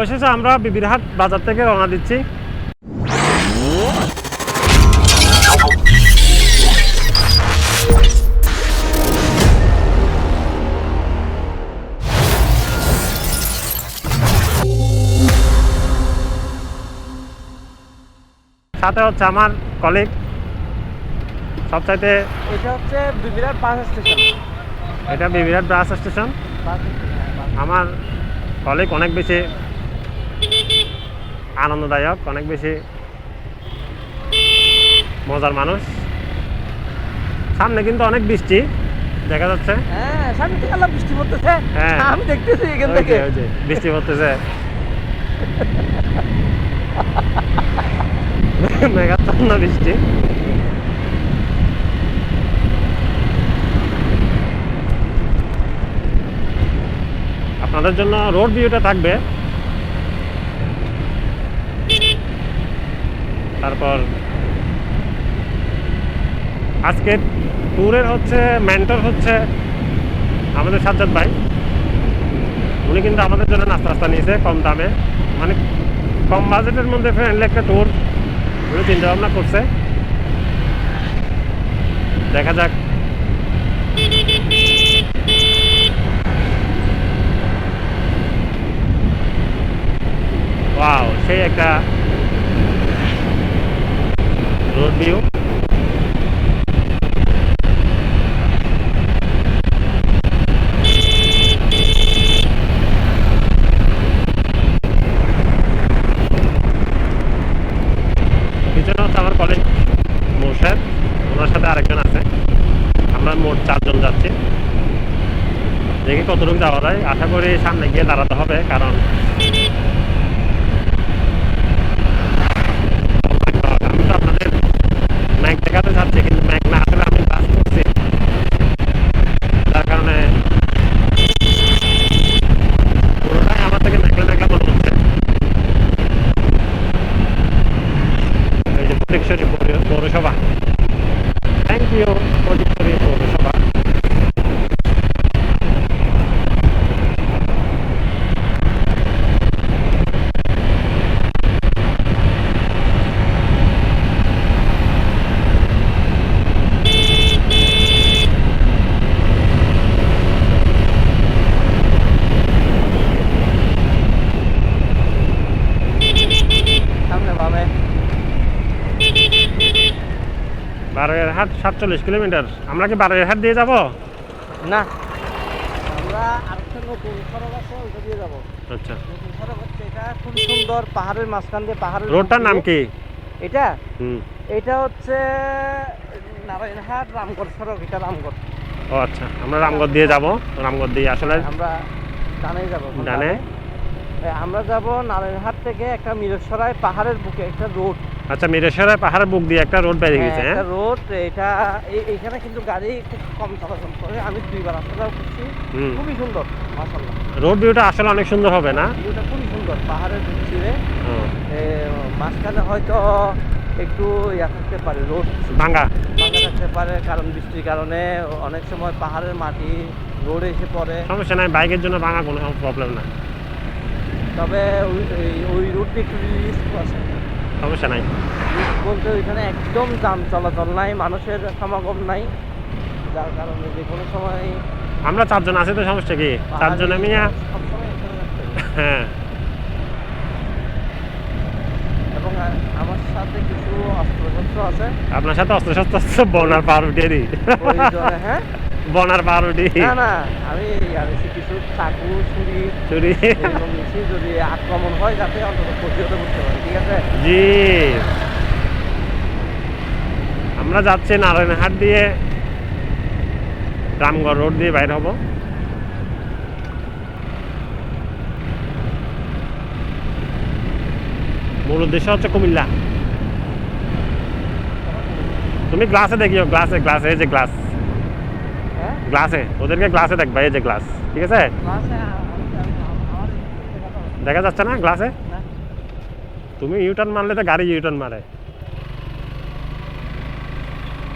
অবশেষে আমরা বিবিরহাট বাজার থেকে রওনা দিচ্ছি। সাথে হচ্ছে আমার কলিগ সবচাইতে এটা হচ্ছে বিরাট বাস স্টেশন এটা বিবিরহাট বাস স্টেশন আমার কলিগ অনেক বেশি আনন্দদায়ক অনেক বেশি মজার মানুষ। সামনে কিন্তু অনেক বৃষ্টি দেখা যাচ্ছে। হ্যাঁ সামনে থেকে আল্লাহ বৃষ্টি পড়তেছে। হ্যাঁ। আমি দেখতেছি এখান থেকে। যে, ওই যে, বৃষ্টি পড়তেছে। মেঘাচ্ছন্ন বৃষ্টি। আপনাদের জন্য রোড ভিউটা থাকবে। তারপর আজকে ট্যুরের হচ্ছে মেন্টর হচ্ছে আমাদের সাজ্জাদ ভাই। উনি কিন্তু আমাদের জন্য নাস্তা টাস্তা নিয়েছে কম দামে। মানে কম বাজেটের মধ্যে ফ্রেন্ডলি একটা ট্যুর উনি চিন্তা ভাবনা করছে। দেখা যাক। ওয়াও সেই একটা রোড ভিউ পিছনে হচ্ছে আমার কলেজ মোর্শেদ, ওনার সাথে আরেকজন আছে। আমরা মোট চারজন যাচ্ছি। যাওয়া যায়। আশা করি সামনে গিয়ে দাঁড়াতে হবে, কারণ আমি তো আপনাদের ম্যাক দেখাতে চাচ্ছি কিন্তু ম্যাক না আসলে আমি বাস করছি যার কারণে পুরোটাই আমার থেকে মেঘলা মেঘলা মনে হচ্ছে এই যে ফটিকছড়ি পৌর- পৌরসভা থ্যাংক ইউ ফটিকছড়ি পৌরসভা সামনে বামে বারোয়ের হাট সাতচল্লিশ কিলোমিটার। আমরা কি বারোয়ের হাট দিয়ে যাব? না। আচ্ছা। খুব সুন্দর পাহাড়ের মাঝখান দিয়ে পাহাড়ের রোডটার নাম কি? এটা? হুম। এটা হচ্ছে নারায়ণহাট রামগড় সড়ক এটা রামগড়। ও আচ্ছা আমরা রামগড় দিয়ে যাব। রামগড় দিয়ে আসলে আমরা ডানে যাব ডানে? আমরা যাব নারায়ণহাট থেকে একটা মিরসরাই পাহাড়ের বুকে একটা রোড। আচ্ছা মিরেশ্বরের পাহাড়ের বুক দিয়ে একটা রোড বেরিয়ে গেছে হ্যাঁ? রোড এটা এই- এইখানে কিন্তু গাড়ি খুব কম চলাচল করে আমি দুইবার রাস্তাটাও করছি খুবই সুন্দর মাসাল্লাহ রোড ভিউটা আসলে অনেক সুন্দর হবে না? ভিউটা খুবই সুন্দর পাহাড়ের ছিঁড়ে মাঝখানে হয়তো একটু ইয়া থাকতে পারে রোড ভাঙা ভাঙা থাকতে পারে কারণ বৃষ্টির কারণে অনেক সময় পাহাড়ের মাটি রোড এসে পড়ে। সমস্যা নাই বাইকের জন্য ভাঙা কোনো প্রবলেম না। তবে ওই- ওই রুটটি একটু রিস্ক আছে সমস্যা নাই। বলতে ওইখানে একদম যান চলাচল নাই মানুষের সমাগম নাই। যার কারণে যে কোনো সময় আমরা চারজন আছি তো সমস্যা কি? চারজনে মিয়া? হবে। হ্যাঁ। এবং আমার সাথে কিছু অস্ত্রশস্ত্র আছে। আপনার সাথে অস্ত্র শস্ত্র আছে বনার পাউরুটি হ্যাঁ? বনার পাউরুটি না না আমি কিছু চাকু ছুরি নিয়েছি যদি আক্রমণ হয় যাতে অন্তত প্রতিহত করতে পারি ঠিক আছে? জি। আমরা যাচ্ছি নারায়ণহাট দিয়ে। রামগড় রোড দিয়ে বাইর হব। মূল উদ্দেশ্য হচ্ছে কুমিল্লা। তুমি গ্লাসে দেখিও গ্লাসে গ্লাসে এই যে গ্লাস গ্লাসে ওদেরকে গ্লাসে দেখবা এই যে গ্লাস ঠিক আছে ক্লাসে আ- আমি- আমি- আমার দেখা হবে দেখা যাচ্ছে না গ্লাসে না তুমি ইউটার্ন মারলে তো গাড়ি ইউটার্ন মারে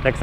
দেখছ